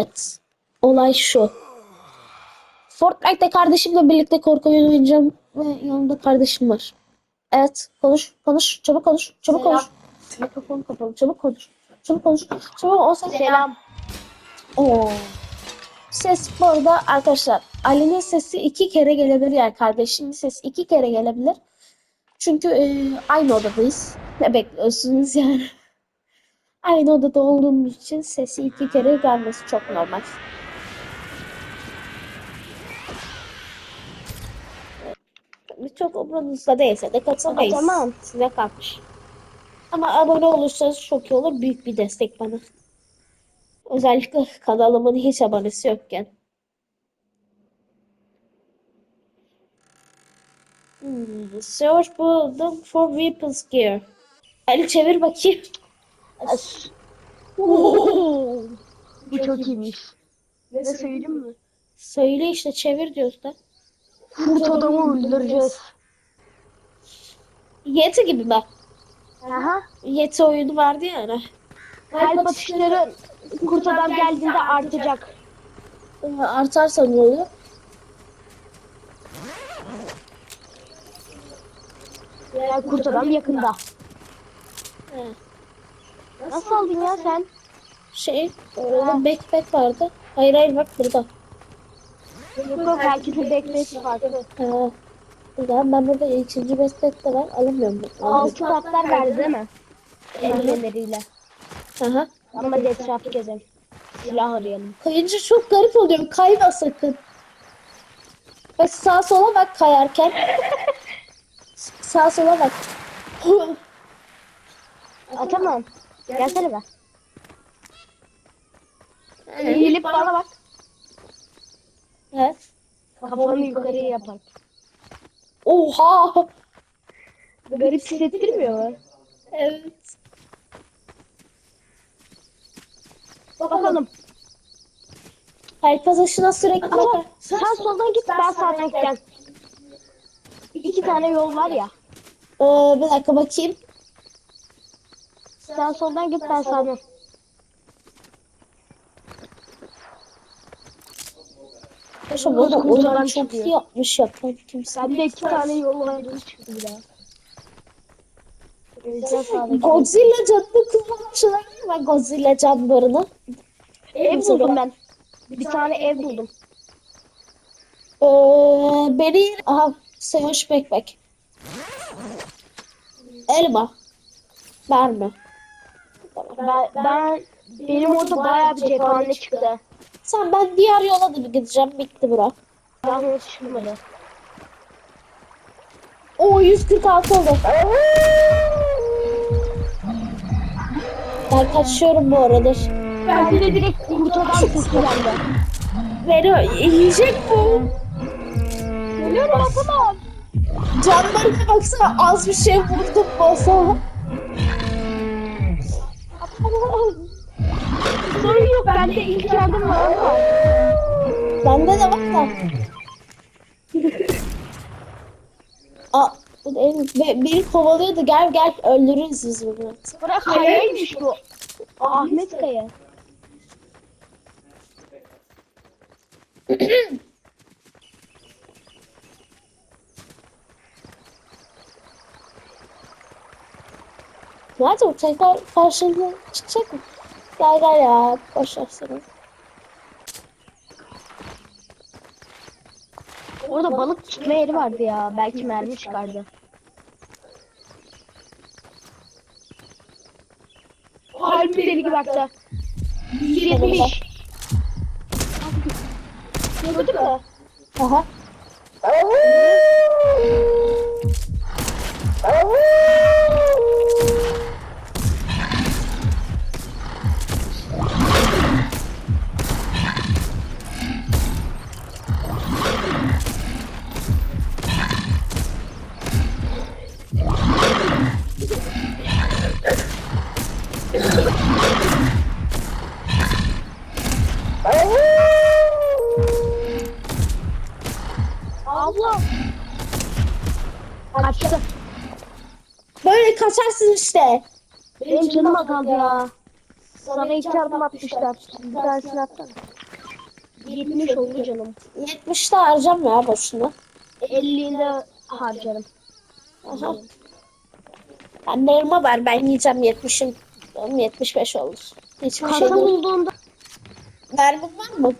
Evet. Olay şu. Fortnite'te kardeşimle birlikte korku oyunu oynayacağım ve yanımda kardeşim var. Evet, konuş, konuş, çabuk konuş, çabuk Selam. konuş. Mikrofon kapalı, çabuk konuş. Çabuk konuş. Çabuk o ses. Selam. Oo. Ses bu arada arkadaşlar Ali'nin sesi iki kere gelebilir yani kardeşimin sesi iki kere gelebilir. Çünkü e, aynı odadayız. Ne bekliyorsunuz yani? Aynı odada olduğumuz için sesi iki kere gelmesi çok normal. Çok umurunuzda değilse de katılmayız. Tamam. Size kalmış. Ama abone olursanız çok iyi olur. Büyük bir destek bana. Özellikle kanalımın hiç abonesi yokken. Hmm, search buldum for weapons gear. Ali çevir bakayım. As- Oo. Bu çok iyiymiş. Ne söyleyeyim mi? Söyle işte çevir diyoruz da. Kurt adamı öldüreceğiz. Yeti gibi mi? Aha. Yeti oyunu vardı ya hani. Kalp atışları kurt adam geldiğinde artacak. Ee, Artarsa ne oluyor? Yani kurt adam yakında. He. Nasıl aldın ya sen? Şey, orada backpack vardı. Hayır hayır bak burada. Yok yok herkesin bekleyişi farklı. Ha. Burada ben burada ikinci backpack de var. Alamıyorum. Altı katlar verdi değil mi? Eldivenleriyle. Aha. Ama hadi etrafı gezelim. Silah arayalım. Kayınca çok garip oluyor. Kayma sakın. Bak sağa sola bak kayarken. sağa sola bak. Aa, tamam. Gelsene be. Eğilip bana bak. evet. Kafanı yukarıya yapar. Oha. Garip hissettirmiyor mu? Evet. Bakalım. Kalp atışına sürekli bakar. sen soldan git ben sağdan gideceğim. İki tane yol var ya. Ee, bir dakika bakayım. Sen soldan git ben sağdan. Yaşa burada Buradan oyundan çok iyi yapmış yapan kimse. Ben de iki tane yol ayrımı çıktı bir daha. Godzilla canını kullanmışlar. Ben Godzilla canlarını. Ev buldum ben. Bir tane ev buldum. Ee, beni aha Sevinç Backpack. Elma. Mermi. Ben, ben benim orada bayağı bir cephane çıktı. Sen ben diğer yola da gideceğim. Bitti bura. Ben hiç çıkmadı. O 146 oldu. Ben kaçıyorum bu arada. Ben de direkt kurt adam sesi geldi. Beni yiyecek bu. Geliyorum atamam. Canlarına baksana az bir şey vurdum basa. Yok bende ilk yardım var ama. Bende de var da. Aa, bu da en- be- beni kovalıyordu. Gel gel öldürürüz biz bunu. Bırak kayaymış bu. Ahmet Kaya. Nerede o tekrar karşımıza çıkacak mı? Gel gel ya. Boş ver seni. Orada balık tutma yeri vardı ya. Belki mermi çıkardı. Harbi deli gibi baktı. 170. Gördün mü? Aha. Kaçarsın işte. Benim canım azaldı ya. Sana iki yardım atmışlar. Bir tanesini atsana. 70 oldu canım. 70'te harcam ya boşuna. 50'yi de harcarım. Aha. Ben de elma var. Ben yiyeceğim 70'in. Benim 75 olur. Hiçbir şey Kasa değil. bulduğunda Mermin var mı?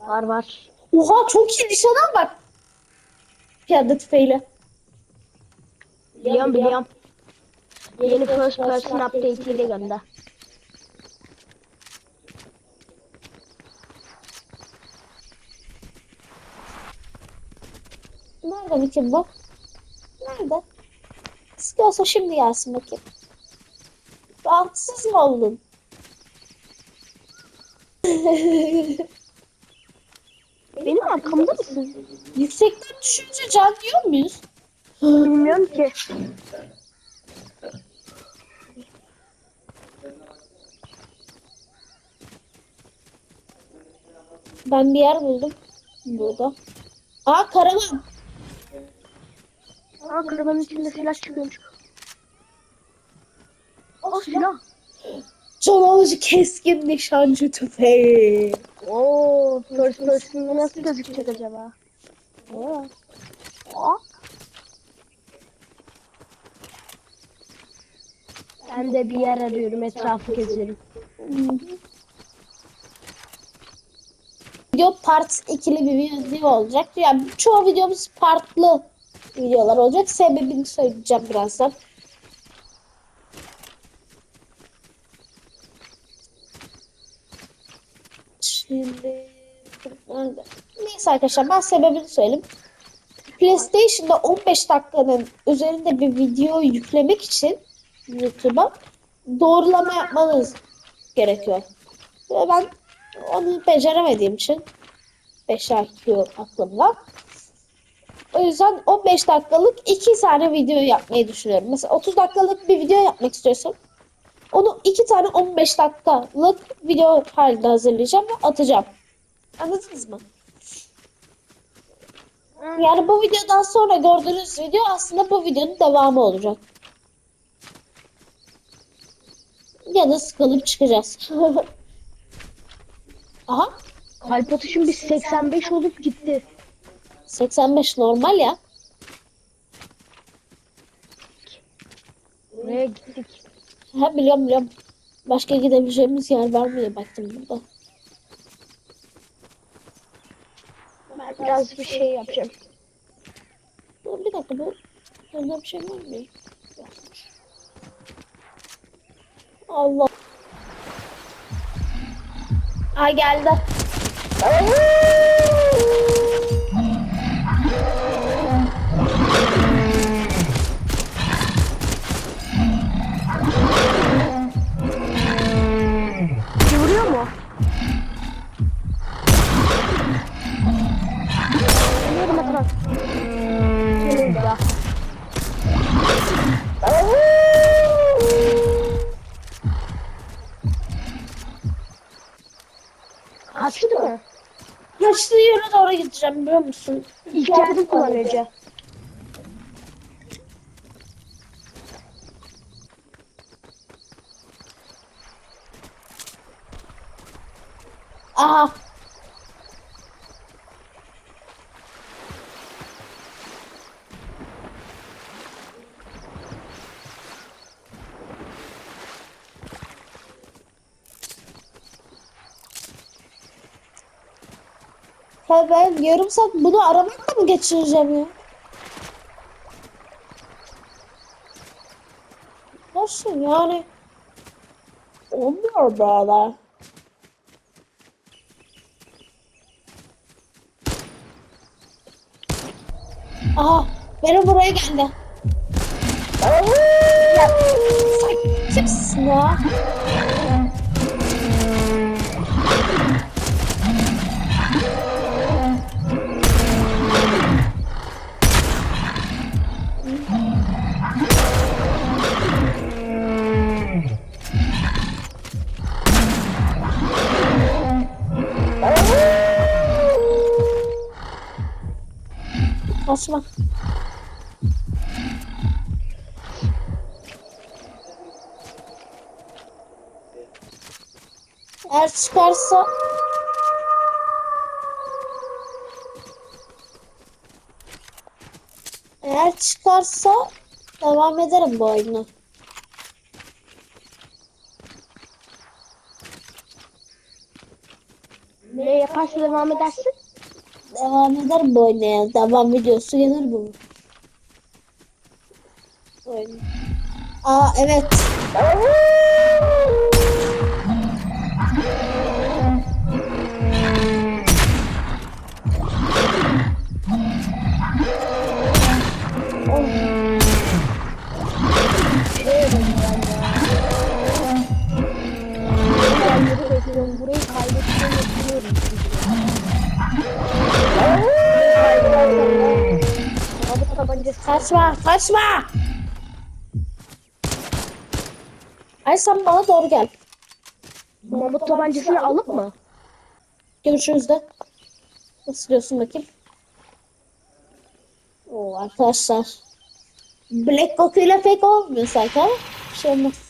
var var. Oha çok iyi nişana bak. Piyade tüfeğiyle. Biliyorum biliyorum. Yeni first person update ile gönder. Nerede bir kim bu? Nerede? İstiyorsa şimdi gelsin bakayım. Rahatsız mı oldun? Benim arkamda mısın? Yüksekten düşünce can diyor muyuz? Bilmiyorum ki. Ben bir yer buldum. Burada. Aa karavan. Aa karavanın içinde silah çıkıyormuş. O silah. Can alıcı keskin nişancı tüfeği. Oo, first person'da nasıl gözükecek acaba? Oo. Aa. Ben de bir yer arıyorum, etrafı gezerim. Video part ikili bir video olacak. Yani çoğu videomuz partlı videolar olacak. Sebebini söyleyeceğim birazdan. Şimdi? Neyse arkadaşlar ben sebebini söyleyeyim. PlayStation'da 15 dakikanın üzerinde bir video yüklemek için YouTube'a doğrulama yapmanız gerekiyor. Ve ben onu beceremediğim için 5 IQ aklımda. O yüzden 15 dakikalık 2 tane video yapmayı düşünüyorum. Mesela 30 dakikalık bir video yapmak istiyorsam onu 2 tane 15 dakikalık video halinde hazırlayacağım ve atacağım. Anladınız mı? Yani bu videodan sonra gördüğünüz video aslında bu videonun devamı olacak. Ya da sıkılıp çıkacağız. Aha Kalp atışım bir 85 olup gitti. 85 normal ya. Buraya gittik. Ha biliyorum biliyorum. Başka gidebileceğimiz yer var mı diye baktım burada. Ben biraz bir şey yapacağım. Dur, Bir dakika bu. Burada bir şey var mı? Allah. Ay geldi. Vuruyor Yere doğru gideceğim biliyor musun? İlk yardım kullanacağım. Aha. Ya ben yarım saat bunu aramakla mı geçireceğim ya? Nasıl yani? Olmuyor böyle. Aha benim buraya geldi. Ya sen kimsin ya? Osman. Eğer çıkarsa Eğer çıkarsa devam ederim bu oyunu. Ne yaparsa devam edersin? Devam ederim bu oyuna yani. Devam videosu gelir bu. Oyun. Aa evet. Burayı kaybettiğimi Kaçma, kaçma. Ay sen bana doğru gel. Mamut tabancasını alıp mı? Görüşürüz de. Nasıl diyorsun bakayım? Oo arkadaşlar. Black Goku ile pek olmuyor sanki ama bir şey olmaz.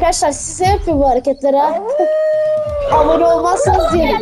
Arkadaşlar size yapıyor bu hareketleri ha. Abone olmazsanız diye.